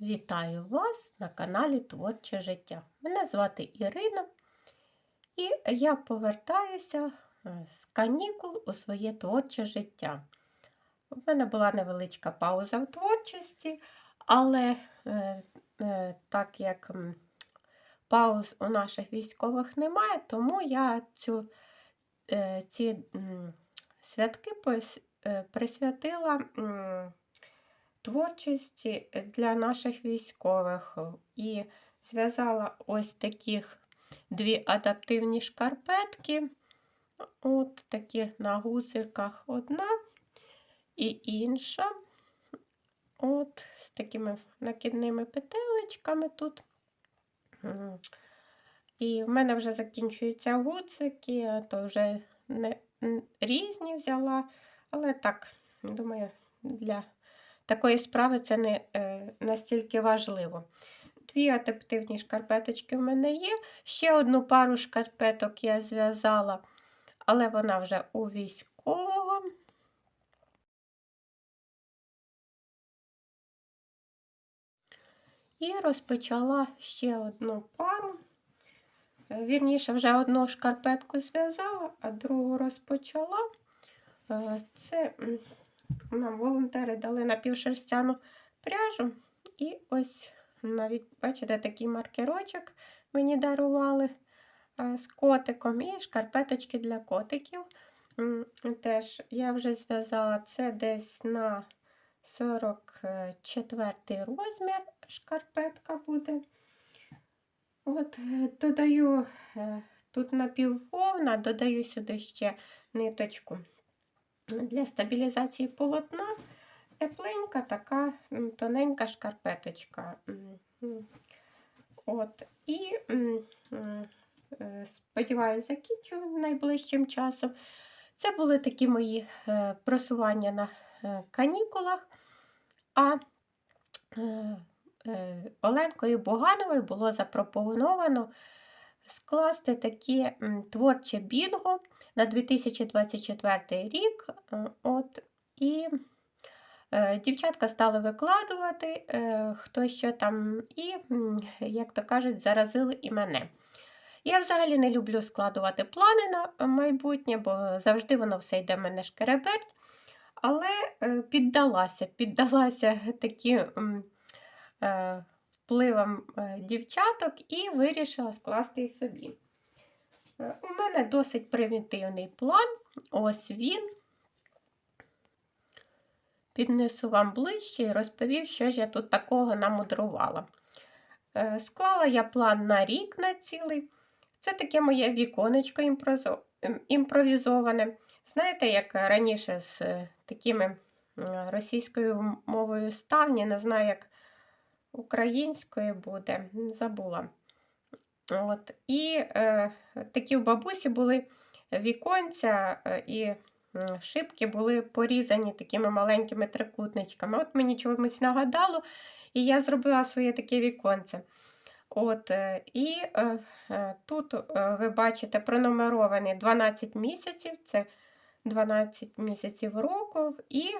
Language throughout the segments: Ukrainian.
Вітаю вас на каналі Творче життя. Мене звати Ірина, і я повертаюся е, з канікул у своє творче життя. У мене була невеличка пауза в творчості, але е, е, так як пауз у наших військових немає, тому я цю, е, ці м, святки пос- е, творчості для наших військових і зв'язала ось таких дві адаптивні шкарпетки. От такі на гудзиках одна і інша. От з такими накидними петелечками тут. І в мене вже закінчуються гудзики, то вже не різні взяла, але так, думаю, для такої справи це не е, настільки важливо. Дві адаптивні шкарпеточки в мене є. Ще одну пару шкарпеток я зв'язала, але вона вже у військового. І розпочала ще одну пару. Вірніше, вже одну шкарпетку зв'язала, а другу розпочала. Е, Це нам волонтери дали напівшерстяну пряжу. І ось навіть, бачите, такий маркерочок мені дарували е, з котиком і шкарпеточки для котиків. Теж я вже зв'язала це десь на 44 розмір шкарпетка буде. От, е, додаю е, тут напіввовна, додаю сюди ще ниточку для стабілізації полотна. Тепленька така тоненька шкарпеточка. От. І е, сподіваюся, закінчу найближчим часом. Це були такі мої е, просування на е, канікулах. А Оленкою Богановою було запропоновано скласти таке творче бінго на 2024 рік. Е, От, і е, дівчатка стали викладувати, е, хто що там, і, як то кажуть, заразили і мене. Я взагалі не люблю складувати плани на майбутнє, бо завжди воно все йде в мене шкереберть. Але піддалася, піддалася таким впливам е, дівчаток і вирішила скласти і собі. У мене досить примітивний план. Ось він. Піднесу вам ближче і розповів, що ж я тут такого намудрувала. Е, Склала я план на рік на цілий. Це таке моє віконечко імпровізоване. Знаєте, як раніше з е, такими російською мовою ставні, не знаю, як українською буде, забула. От. І е, такі в бабусі були віконця е, і шибки були порізані такими маленькими трикутничками. От мені чомусь нагадало, і я зробила своє таке віконце. От, е, і е, е, тут ви бачите пронумеровані 12 місяців, це 12 місяців року, і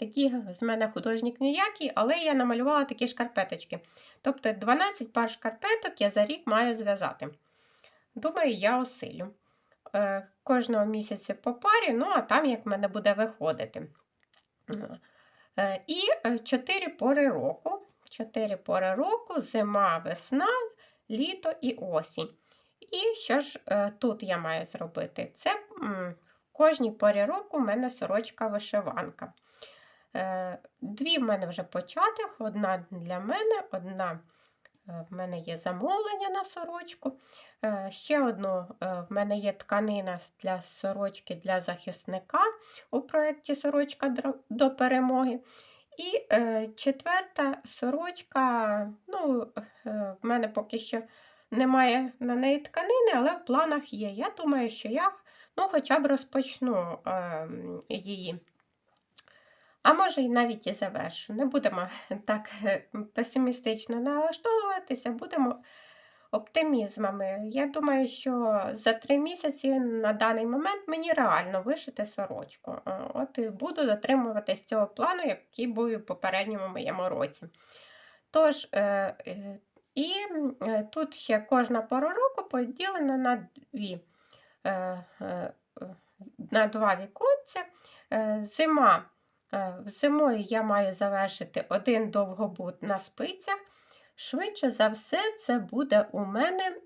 такі з мене художник ніякий, але я намалювала такі шкарпеточки. Тобто 12 пар шкарпеток я за рік маю зв'язати. Думаю, я осилю. Е, Кожного місяця по парі, ну а там як в мене буде виходити. Е, І 4 пори року. 4 пори року, зима, весна, літо і осінь. І що ж е, тут я маю зробити? Це кожній порі року в мене сорочка-вишиванка. Е, Дві в мене вже початих, одна для мене, одна е, в мене є замовлення на сорочку. Е, Ще одну в мене є тканина для сорочки для захисника у проєкті Сорочка до перемоги. І четверта сорочка, ну, в мене поки що немає на неї тканини, але в планах є. Я думаю, що я ну, хоча б розпочну е, її. А може, і навіть і завершу. Не будемо так е, песимістично налаштовуватися, будемо оптимізмами. Я думаю, що за три місяці на даний момент мені реально вишити сорочку. Е, От і буду дотримуватись цього плану, який був в попередньому моєму році. Тож, е, і тут ще кожна пора року поділена на дві. Е, е, на два віконця. Е, Зима. Зимою я маю завершити один довгобут на спицях. Швидше за все, це буде у мене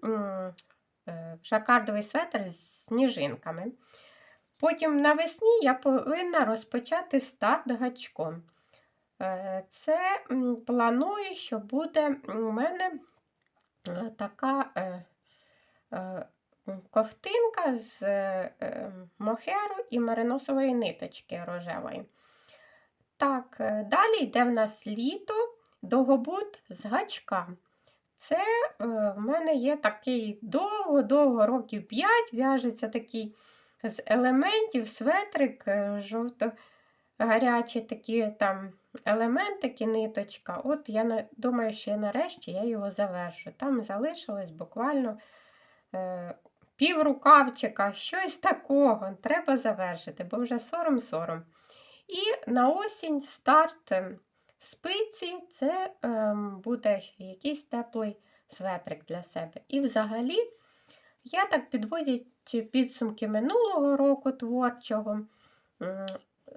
жакардовий светр з сніжинками. Потім навесні я повинна розпочати старт гачком. Це планую, що буде у мене така ковтинка з е, е, мохеру і мериносової ниточки рожевої. Так, е, далі йде в нас літо, довгобут з гачка. Це в мене є такий довго-довго, років 5, в'яжеться такий з елементів, светрик, е, жовто-гарячі такі там елементики, ниточка. От я думаю, що нарешті я його завершу. Там залишилось буквально е, пів рукавчика, щось такого. Треба завершити, бо вже сором-сором. І на осінь старт ем, спиці це ем, буде якийсь теплий светрик для себе. І взагалі, я так підводячи підсумки минулого року творчого,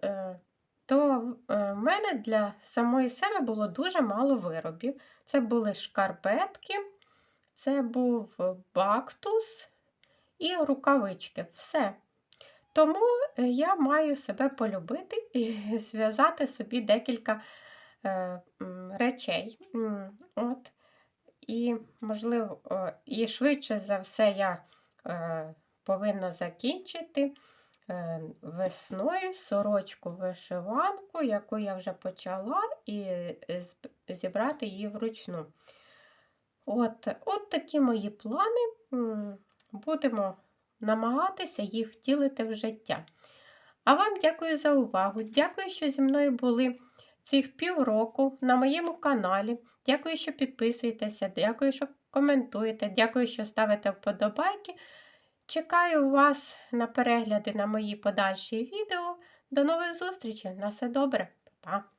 е, то е, в мене для самої себе було дуже мало виробів. Це були шкарпетки, це був бактус і рукавички. Все. Тому е, я маю себе полюбити і зв'язати собі декілька е, речей. От. І, можливо, і швидше за все я е, повинна закінчити е, весною сорочку вишиванку, яку я вже почала, і зібрати її вручну. От, от такі мої плани. Будемо намагатися їх втілити в життя. А вам дякую за увагу. Дякую, що зі мною були цих півроку на моєму каналі. Дякую, що підписуєтеся, дякую, що коментуєте, дякую, що ставите вподобайки. Чекаю вас на перегляди на мої подальші відео. До нових зустрічей. На все добре. Па-па.